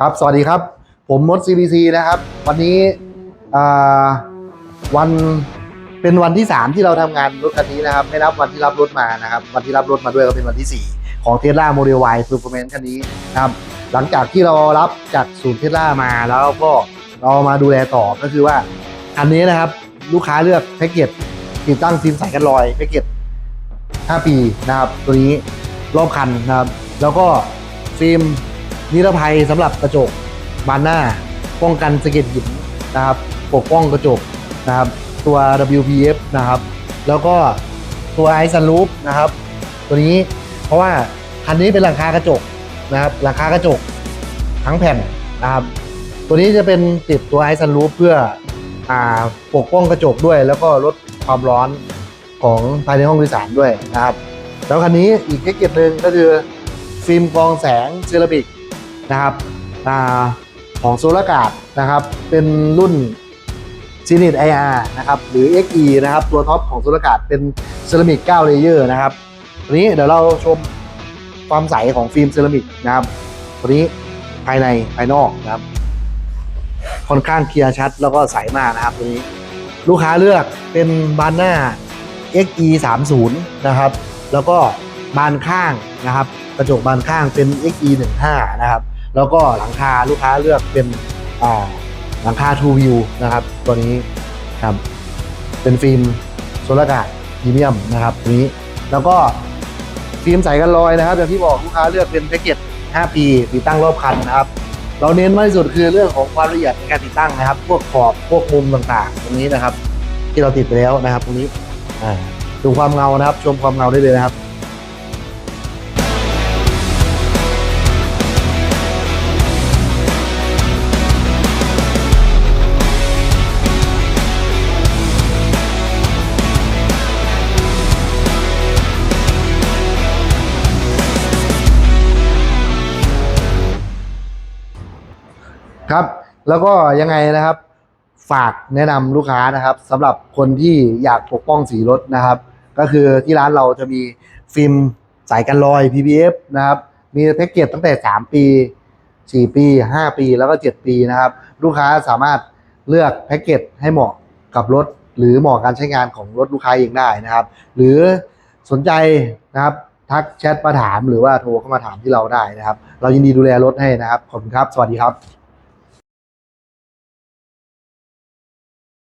ครับ สวัสดีครับ ผมมด CBC นะครับ วันนี้วันเป็นวันที่ 3 ที่เราทำงานรถคันนี้นะครับไม่นับวันที่รับรถมานะครับ วันที่รับรถมาด้วยก็เป็นวันที่ 4 ของ Tesla Model Y Performance คันนี้นะครับ หลังจากที่เรารับจากศูนย์เทสลามาแล้วก็เรามาดูแลต่อก็คือว่าคันนี้นะครับลูกค้าเลือกแพ็กเกจติดตั้งฟิล์มใสกันรอยแพ็กเกจ5 ปีนะครับ ตัวนี้รอบคันนะครับ แล้วก็ฟิล์ม นิรภัยสำหรับกระจกบานหน้า ป้องกันสะเก็ดหินนะครับปกป้องกระจกนะครับตัว WPF นะครับ แล้วก็ตัวไอซันรูฟนะครับ ตัวนี้เพราะว่าคันนี้เป็นหลังคากระจกนะครับหลังคากระจกทั้งแผ่นนะครับ ตัวนี้จะเป็นติดตัวไอซันรูฟเพื่ออ่าปกป้องกระจกด้วย แล้วก็ลดความร้อนของภายในห้องโดยสารด้วยนะครับ แล้วคันนี้อีกแพ็กเกจหนึ่งก็คือฟิล์มกรองแสงเซรามิก นะครับอของโซลากาดนะครับ เป็นรุ่นซีนิต IR นะครับ หรือ XE นะครับ ตัวท็อปของโซลากาดเป็นเซรามิก9เลเยอร์นะครับตัวนี้เดี๋ยวเราชมความใสของฟิล์มเซรามิกนะครับตัวนี้ภายในภายนอกนะครับ ค่อนข้างเคลียร์ชัดแล้วก็ใสมากนะครับตัวนี้ ลูกค้าเลือกเป็นบานหน้า XE 3 0นะครับ แล้วก็บานข้างนะครับ กระจกบานข้างเป็น XE 1 5นะครับ แล้วก็หลังคาลูกค้าเลือกเป็นอ่าหลังคา True View นะครับ ตัวนี้ครับเป็นฟิล์มโซลาการ์ดพรีเมียมนะครับตัวนี้แล้วก็ฟิล์มใสกันรอยนะครับ อย่างที่บอกลูกค้าเลือกเป็นแพ็กเกจ 5 ปีติดตั้งรอบคันนะครับ เราเน้นมากที่สุดคือเรื่องของความละเอียดในการติดตั้งนะครับ พวกขอบพวกมุมต่างๆ ตรงนี้นะครับ ที่เราติดไปแล้วนะครับ ตรงนี้ดูความเงานะครับ ชมความเงาได้เลยนะครับ ครับ แล้วก็ยังไงนะครับ ฝากแนะนำลูกค้านะครับสำหรับคนที่อยากปกป้องสีรถนะครับ ก็คือที่ร้านเราจะมีฟิล์มสายกันรอย PPF นะครับมีแพ็กเกจตั้งแต่ 3 ปี 4 ปี 5 ปีแล้วก็ 7 ปีนะครับ ลูกค้าสามารถเลือกแพ็กเกจให้เหมาะกับรถ หรือเหมาะการใช้งานของรถลูกค้าเองได้นะครับ หรือสนใจนะครับทักแชทมาถามหรือว่าโทรเข้ามาถามที่เราได้นะครับ เรายินดีดูแลรถให้นะครับ ขอบคุณครับ สวัสดีครับ